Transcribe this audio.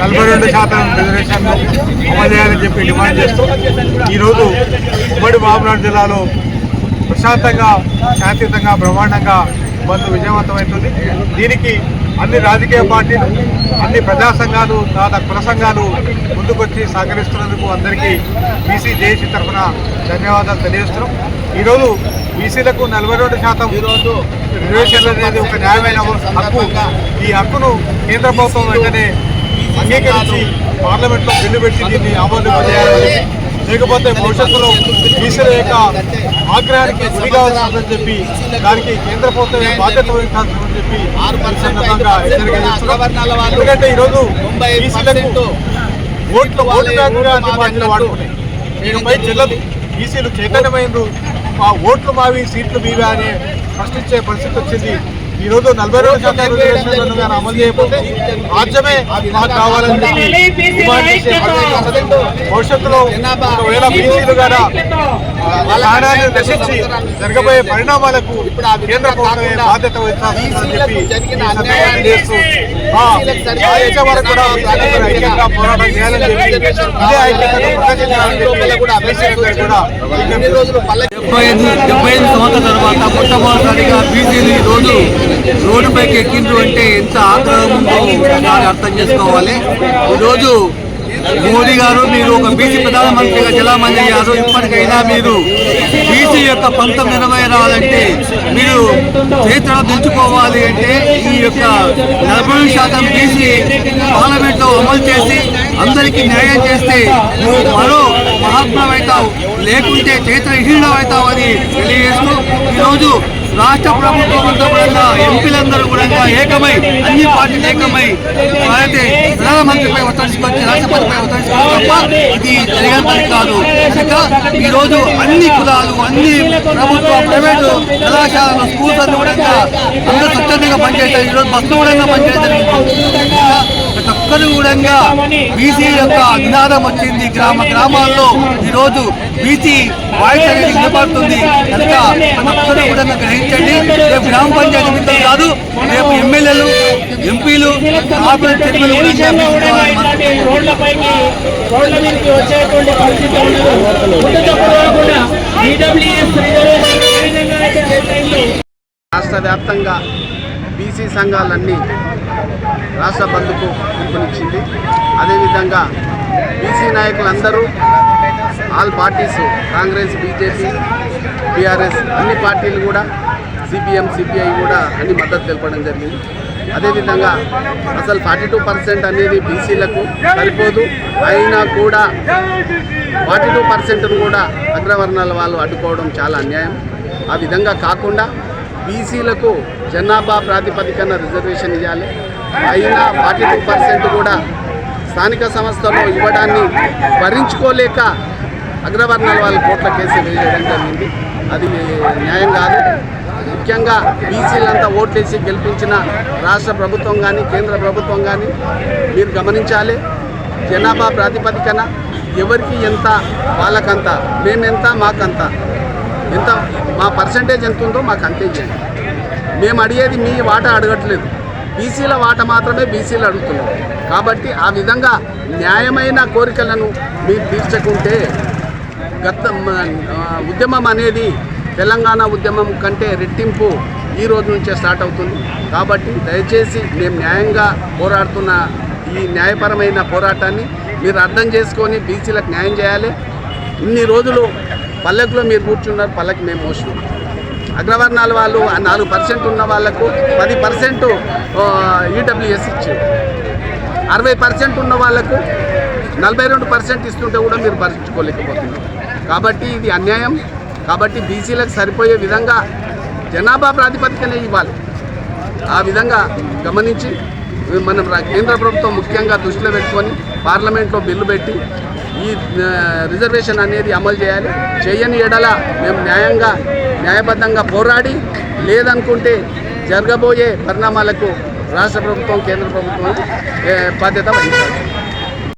నలభై రెండు శాతం రిజర్వేషన్లు అమలు చేయాలని చెప్పి డిమాండ్ చేస్తూ ఈరోజు ఉమ్మడి మహబూబ్నగర్ జిల్లాలో ప్రశాంతంగా శాంతియుతంగా బ్రహ్మాండంగా బంద్ విజయవంతమవుతుంది. దీనికి అన్ని రాజకీయ పార్టీలు అన్ని ప్రజా సంఘాలు దాదా కుల సంఘాలు ముందుకొచ్చి సహకరిస్తున్నందుకు అందరికీ బీసీ జేఏసీ తరఫున ధన్యవాదాలు తెలియజేస్తున్నాం. ఈరోజు బీసీలకు నలభై రెండు శాతం రిజర్వేషన్లు అనేది ఒక న్యాయమైన హక్కు. ఈ హక్కును కేంద్ర ప్రభుత్వం వెంటనే అంగీకరించి పార్లమెంట్లో బిల్లు పెట్టి దీన్ని ఆమోదింపజేయాలని లేకపోతే భవిష్యత్తులో బీసీల యొక్క ఆగ్రహానికి గురి కావాల్సిందని చెప్పి దానికి కేంద్ర ప్రభుత్వం బాధ్యత వహించాల్సిందని చెప్పి సందర్భంగా ఎందుకంటే ఈరోజు బీసీలకు ఓట్లు ఓటు బ్యాంకుగా అందుబాటులో పార్టీలు వాడుకున్నాయి. దీనిపై చెల్లదు. బీసీలు చైతన్యమైనరు మా ఓట్లు మావి సీట్లు మీవే అనే ప్రశ్నించే పరిస్థితి వచ్చింది. ఈ రోజు నలభై రిజర్వేషన్లను కానీ అమలు చేయకపోతే రాజ్యమే మాకు కావాలని. భవిష్యత్తులో ఒకవేళ బీసీలు ప్రాణాన్ని నశించి జరగబోయే పరిణామాలకు కేంద్ర ప్రభుత్వమే బాధ్యత వహించాల్సిందని చెప్పి సందర్భంగా వరకు కూడా ఐక్యంగా పోరాటం చేయాలని చెప్పి ఇదే ఐక్యతను ప్రదర్శించాలని చెప్పి కూడా డెబ్బై ఐదు సంవత్సరాల తర్వాత మొట్టమొదటిసారిగా బీసీలు ఈ రోడ్డు రోడ్డుపైకి ఎక్కిండ్రు అంటే ఎంత ఆగ్రహం ఉందో ఒకసారి అర్థం చేసుకోవాలి. ఈరోజు మోడీ గారు మీరు ఒక బీసీ ప్రధానమంత్రిగా చలామణి అయ్యారు ఇప్పటికైనా మీరు బీసీ యొక్క పంతం నెరవేరాలంటే మీరు చేతులు దించుకోవాలి అంటే ఈ యొక్క నలభై శాతం బీసీ పార్లమెంట్లో అమలు చేసి అందరికీ న్యాయం చేస్తే మరో మరో మహాత్మవుతావు లేకుంటే చేతుల హీనమవుతావు అని తెలియజేస్తూ ఈరోజు రాష్ట్ర ప్రభుత్వంతో కూడా ఎంపీలందరూ కూడా ఏకమై అన్ని పార్టీలు ఏకమై అయితే ప్రధానమంత్రిపై ఒత్తిడికొచ్చి రాష్ట్రపతిపై ఒత్తిడికొచ్చి తప్ప ఇది జరిగిన పని కాదు. ఇంకా ఈరోజు అన్ని కులాలు అన్ని ప్రభుత్వ ప్రైవేటు కళాశాలలు స్కూల్స్ అన్ని కూడా అందరూ స్వచ్ఛందంగా పనిచేస్తారు ఈరోజు బస్సులు కూడా పనిచేస్తారు ప్రతి ఒక్కరు కూడా బీసీ యొక్క నినాదం వచ్చింది. గ్రామ గ్రామాల్లో ఈరోజు బీసీ వాయిస్ అనేది నిలబడుతుంది కనుక ప్రతి ఒక్కరు కూడా గ్రహించండి. రేపు గ్రామ పంచాయతీ మిత్రులు కాదు రేపు ఎమ్మెల్యేలు ఎంపీలు కార్పొరేట్ రోడ్లపైకి రోడ్ల మీదకి వచ్చేటువంటి రాష్ట్ర వ్యాప్తంగా బీసీ సంఘాలన్నీ రాష్ట్ర బంధుకు పిలుపునిచ్చింది. అదేవిధంగా బీసీ నాయకులందరూ all parties Congress BJP BRS అన్ని పార్టీలు కూడా సిపిఎం సిపిఐ కూడా అన్ని మద్దతు తెలపడం జరిగింది. అదేవిధంగా అసలు ఫార్టీ టూ పర్సెంట్ అనేది బీసీలకు సరిపోదు. అయినా కూడా ఫార్టీ టూ పర్సెంట్ను కూడా అగ్రవర్ణాల వాళ్ళు అడ్డుకోవడం చాలా అన్యాయం. ఆ విధంగా కాకుండా బీసీలకు జనాభా ప్రాతిపదికన రిజర్వేషన్ ఇవ్వాలి అయినా ఫార్టీ టూ పర్సెంట్ కూడా స్థానిక సంస్థలో ఇవ్వడాన్ని భరించుకోలేక అగ్రవర్ణాల వాళ్ళ కోట్ల కేసు వేయడం జరిగింది. అది న్యాయం కాదు. ముఖ్యంగా బీసీలంతా ఓట్లేసి గెలిపించిన రాష్ట్ర ప్రభుత్వం కానీ కేంద్ర ప్రభుత్వం కానీ మీరు గమనించాలి. జనాభా ప్రాతిపదికన ఎవరికి ఎంత వాళ్ళకంత మేమెంత మాకంత. ఎంత మా పర్సంటేజ్ ఎంత ఉందో మాకు అంతే చేయండి. మేము అడిగేది మీ వాటా అడగట్లేదు. బీసీల వాట మాత్రమే బీసీలు అడుగుతున్నాం కాబట్టి ఆ విధంగా న్యాయమైన కోరికలను మీరు తీర్చకుంటే గత ఉద్యమం అనేది తెలంగాణ ఉద్యమం కంటే రెట్టింపు ఈ రోజు నుంచే స్టార్ట్ అవుతుంది. కాబట్టి దయచేసి మేము న్యాయంగా పోరాడుతున్న ఈ న్యాయపరమైన పోరాటాన్ని మీరు అర్థం చేసుకొని బీసీలకు న్యాయం చేయాలి. ఇన్ని రోజులు పల్లెకులో మీరు కూర్చున్నారు పల్లెకి మేము మోసినాం. అగ్రవర్ణాల వాళ్ళు నాలుగు పర్సెంట్ ఉన్న వాళ్ళకు పది పర్సెంట్ ఈడబ్ల్యూఎస్ ఇచ్చారు. అరవై పర్సెంట్ ఉన్న వాళ్ళకు నలభై రెండు పర్సెంట్ ఇస్తుంటే కూడా మీరు భరించుకోలేకపోతున్నారు. కాబట్టి ఇది అన్యాయం. కాబట్టి బీసీలకు సరిపోయే విధంగా జనాభా ప్రాతిపదికనే ఇవ్వాలి. ఆ విధంగా గమనించి మనం కేంద్ర ప్రభుత్వం ముఖ్యంగా దృష్టిలో పెట్టుకొని పార్లమెంట్లో బిల్లు పెట్టి ఈ రిజర్వేషన్ అనేది అమలు చేయాలి. చేయని ఎడల మేము న్యాయంగా న్యాయబద్ధంగా పోరాడి లేదనుకుంటే జరగబోయే పరిణామాలకు రాష్ట్ర ప్రభుత్వం కేంద్ర ప్రభుత్వం బాధ్యత వహించాలి.